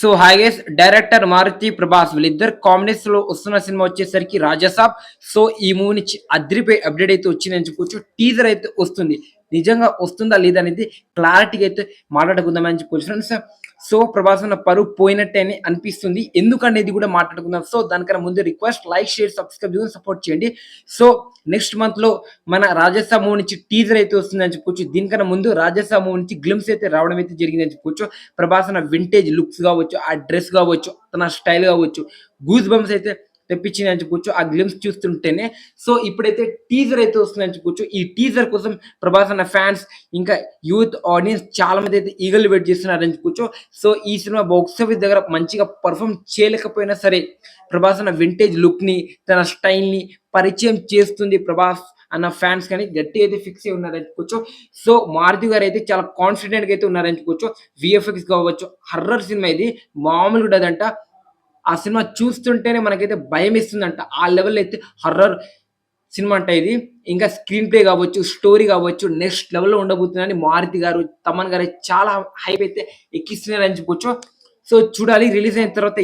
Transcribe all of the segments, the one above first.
So highest director Maruthi Prabhas వీళ్ళిద్దరు కాంబినేషన్లో వస్తున్న సినిమా వచ్చేసరికి రాజసాబ్ సో ఈ మూవీ నుంచి అద్రిపోయి అప్డేట్ అయితే వచ్చిందని చెప్పుకోవచ్చు టీజర్ అయితే వస్తుంది. నిజంగా వస్తుందా లేదా అనేది క్లారిటీగా అయితే మాట్లాడుకుందామని చెప్పుకోవచ్చు ఫ్రెండ్స్ సో ప్రభాస్ అన్న పరువు పోయినట్టే అని అనిపిస్తుంది. ఇది కూడా మాట్లాడుకుందాం. సో దానికన్నా ముందు రిక్వెస్ట్ లైక్ షేర్ సబ్స్క్రైబ్ చేసి సపోర్ట్ చేయండి. సో నెక్స్ట్ మంత్లో మన రాజస్థాన్ మూవీ నుంచి టీజర్ అయితే వస్తుందని చెప్పుకోవచ్చు దీనికన్నా ముందు రాజస్థాన్ మూవీ నుంచి గ్లిమ్స్ అయితే రావడం అయితే జరిగిందని చెప్పుకోవచ్చు ప్రభాస్ అన్న వింటేజ్ లుక్స్ కావచ్చు ఆ డ్రెస్ కావచ్చు తన స్టైల్ కావచ్చు గూస్ బంప్స్ అయితే తెప్పించింది అని చెప్పుకోవచ్చు ఆ గ్లిమ్స్ చూస్తుంటేనే. సో ఇప్పుడైతే టీజర్ అయితే వస్తుందని చెప్పుకోవచ్చు ఈ టీజర్ కోసం ప్రభాస్ అన్న ఫ్యాన్స్ ఇంకా యూత్ ఆడియన్స్ చాలా మంది అయితే ఈగల్ వెయిట్ చేస్తున్నారని చెప్పుకోవచ్చు సో ఈ సినిమా బాక్స్ ఆఫీస్ దగ్గర మంచిగా పర్ఫామ్ చేయలేకపోయినా సరే ప్రభాస్ అన్న వింటేజ్ లుక్ని తన స్టైల్ని పరిచయం చేస్తుంది ప్రభాస్ అన్న ఫ్యాన్స్ కానీ. గట్టి అయితే ఫిక్స్ అయి ఉన్నారని చెప్పుకోవచ్చు సో మారుతి గారు అయితే చాలా కాన్ఫిడెంట్గా అయితే ఉన్నారని చెప్పుకోవచ్చు విఎఫ్ఎక్స్ కావచ్చు హర్రర్ సినిమా ఇది. మామూలుగా ఉండదంట. ఆ సినిమా చూస్తుంటేనే మనకైతే భయం ఇస్తుందంట ఆ లెవెల్ అయితే హర్రర్ సినిమా అంట ఇది. ఇంకా స్క్రీన్ ప్లే కావచ్చు స్టోరీ కావచ్చు నెక్స్ట్ లెవెల్లో ఉండబోతుందని మారుతి గారు తమన్ గారు చాలా హైప్ అయితే ఎక్కిస్తున్నారని చెప్పుకోవచ్చు సో చూడాలి రిలీజ్ అయిన తర్వాత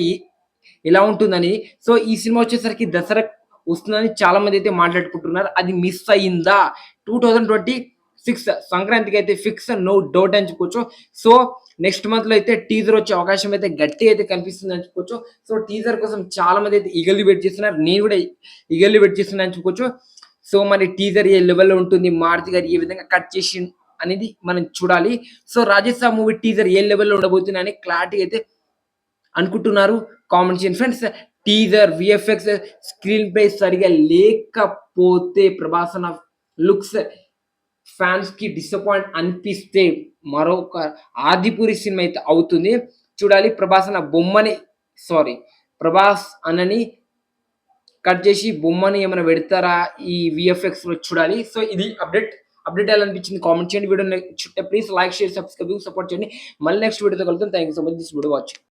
ఎలా ఉంటుందని. సో ఈ సినిమా వచ్చేసరికి దసరా వస్తుందని చాలా మంది అయితే మాట్లాడుకుంటున్నారు. అది మిస్ అయిందా? టూ థౌజండ్ ట్వంటీ సిక్స్ సంక్రాంతికి అయితే ఫిక్స్ నో డౌట్ అని చెప్పుకోవచ్చు సో నెక్స్ట్ మంత్లో అయితే టీజర్ వచ్చే అవకాశం అయితే గట్టి అయితే కనిపిస్తుంది అని చెప్పుకోవచ్చు సో టీజర్ కోసం చాలా మంది అయితే ఈగల్లీ వెయిట్ చేస్తున్నారు. నేను కూడా ఈగల్లీ వెయిట్ చేస్తున్నాను అని చెప్పుకోవచ్చు సో మరి టీజర్ ఏ లెవెల్లో ఉంటుంది? మారుతి గారు ఏ విధంగా కట్ చేసి అనేది మనం చూడాలి. సో రాజస్థాన్ మూవీ టీజర్ ఏ లెవెల్లో ఉండబోతుంది అని క్లారిటీ అయితే అనుకుంటున్నారు. కామెంట్ చేయండి friends teaser VFX screenplay సరిగా లేకపోతే ప్రభాసన లుక్స్ ఫ్యాన్స్కి డిసప్పాయింట్ అనిపిస్తే మరొక ఆదిపురి సినిమా అయితే అవుతుంది. చూడాలి ప్రభాస్ అన్న బొమ్మని సారీ ప్రభాస్ అన్నని కట్ చేసి బొమ్మని ఏమైనా పెడతారా ఈ విఎఫ్ఎక్స్లో చూడాలి. సో ఇది అప్డేట్ అప్డేట్ ఎలా అనిపించింది కామెంట్ చేయండి. Video please like share subscribe support చేయండి. మళ్ళీ నెక్స్ట్ వీడియోతో కలుగుతాం thank you so much. This video watch